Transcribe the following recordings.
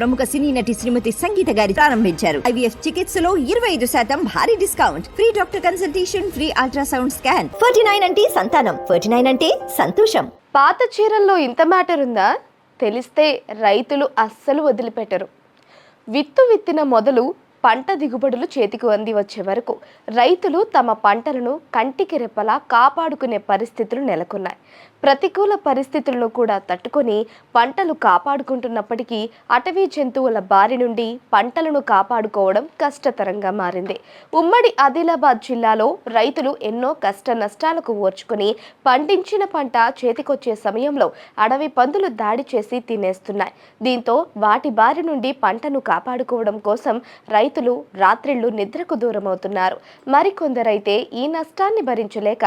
ప్రముఖ సినీ నటి శ్రీమతి సంగీత గారి ప్రారంభించారు. ఐవీఎఫ్ చికిత్సలో ఇరవై ఐదు శాతం భారీ discount. Free doctor consultation free ultrasound scan. Forty nine అంటే సంతానం ఫోర్టీ నైన్ అంటే సంతోషం. పాత చీరల్లో ఇంత మ్యాటర్ ఉందా? తెలిస్తే రైతులు అస్సలు వదిలిపెట్టరు. విత్తు విత్తిన మొదలు పంట దిగుబడులు చేతికి అంది వచ్చే వరకు రైతులు తమ పంటలను కంటికి రెప్పలా కాపాడుకునే పరిస్థితులు నెలకొన్నాయి. ప్రతికూల పరిస్థితులను కూడా తట్టుకొని పంటలు కాపాడుకుంటున్నప్పటికీ అటవీ జంతువుల బారి నుండి పంటలను కాపాడుకోవడం కష్టతరంగా మారింది. ఉమ్మడి ఆదిలాబాద్ జిల్లాలో రైతులు ఎన్నో కష్ట నష్టాలకు ఓర్చుకుని పండించిన పంట చేతికొచ్చే సమయంలో అడవి పందులు దాడి చేసి తినేస్తున్నాయి. దీంతో వాటి బారి నుండి పంటను కాపాడుకోవడం కోసం రైతు రైతులు రాత్రిళ్ళు నిద్రకు దూరమవుతున్నారు. మరికొందరైతే ఈ నష్టాన్ని భరించలేక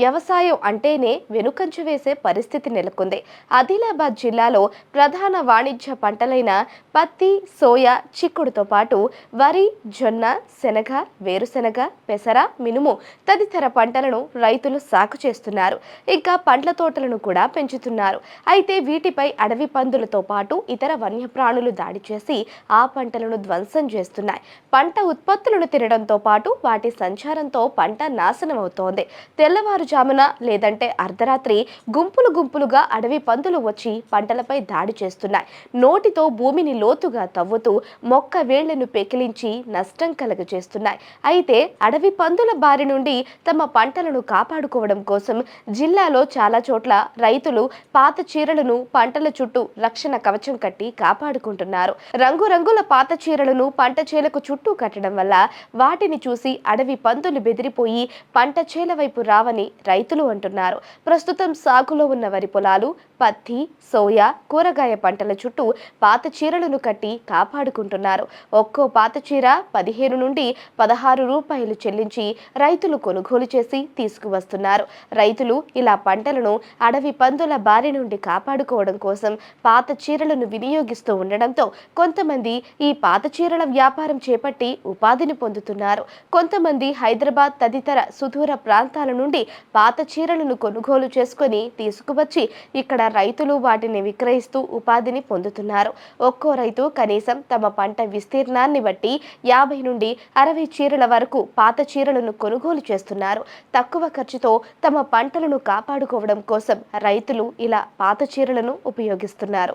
వ్యవసాయం అంటేనే వెనుకంచు వేసే పరిస్థితి నెలకొంది. ఆదిలాబాద్ జిల్లాలో ప్రధాన వాణిజ్య పంటలైన పత్తి సోయా చిక్కుడుతో పాటు వరి జొన్న శనగ వేరుశెనగ పెసర మినుము తదితర పంటలను రైతులు సాగు చేస్తున్నారు. ఇంకా పండ్ల తోటలను కూడా పెంచుతున్నారు. అయితే వీటిపై అడవి పందులతో పాటు ఇతర వన్యప్రాణులు దాడి చేసి ఆ పంటలను ధ్వంసం చేస్తున్నాయి. పంట ఉత్పత్తులను తినడంతో పాటు వాటి సంచారంతో పంట నాశనం అవుతోంది. తెల్లవారుజామున లేదంటే అర్ధరాత్రి గుంపులు గుంపులుగా అడవి పందులు వచ్చి పంటలపై దాడి చేస్తున్నాయి. నోటితో భూమిని లోతుగా తవ్వుతూ మొక్క వేళ్ళను పెకిలించి నష్టం కలగజేస్తున్నాయి. అయితే అడవి పందుల బారి నుండి తమ పంటలను కాపాడుకోవడం కోసం జిల్లాలో చాలా చోట్ల రైతులు పాత చీరలను పంటల చుట్టూ రక్షణ కవచం కట్టి కాపాడుకుంటున్నారు. రంగురంగుల పాత చీరలను పంట చేలకు చుట్టూ కట్టడం వల్ల వాటిని చూసి అడవి పందులు బెదిరిపోయి పంట చేల వైపు రావని రైతులు అంటున్నారు. ప్రస్తుతం సాగులో ఉన్న వరి పొలాలు పత్తి సోయా కూరగాయ పంటల చుట్టూ పాత చీరలను కట్టి కాపాడుకుంటున్నారు. ఒక్కో పాత చీర పదిహేను నుండి పదహారు రూపాయలు చెల్లించి రైతులు కొనుగోలు చేసి తీసుకువస్తున్నారు. రైతులు ఇలా పంటలను అడవి పందుల బారి నుండి కాపాడుకోవడం కోసం పాత చీరలను వినియోగిస్తూ ఉండడంతో కొంతమంది ఈ పాత చీరల వ్యాపారం చేపట్టి ఉపాధిని పొందుతున్నారు. కొంతమంది హైదరాబాద్ తదితర సుదూర ప్రాంతాల నుండి పాత చీరలను కొనుగోలు చేసుకొని తీసుకువచ్చి ఇక్కడ రైతులు వాటిని విక్రయిస్తూ ఉపాధిని పొందుతున్నారు. ఒక్కో రైతు కనీసం తమ పంట విస్తీర్ణాన్ని బట్టి యాభై నుండి అరవై చీరల వరకు పాత చీరలను కొనుగోలు చేస్తున్నారు. తక్కువ ఖర్చుతో తమ పంటలను కాపాడుకోవడం కోసం రైతులు ఇలా పాత చీరలను ఉపయోగిస్తున్నారు.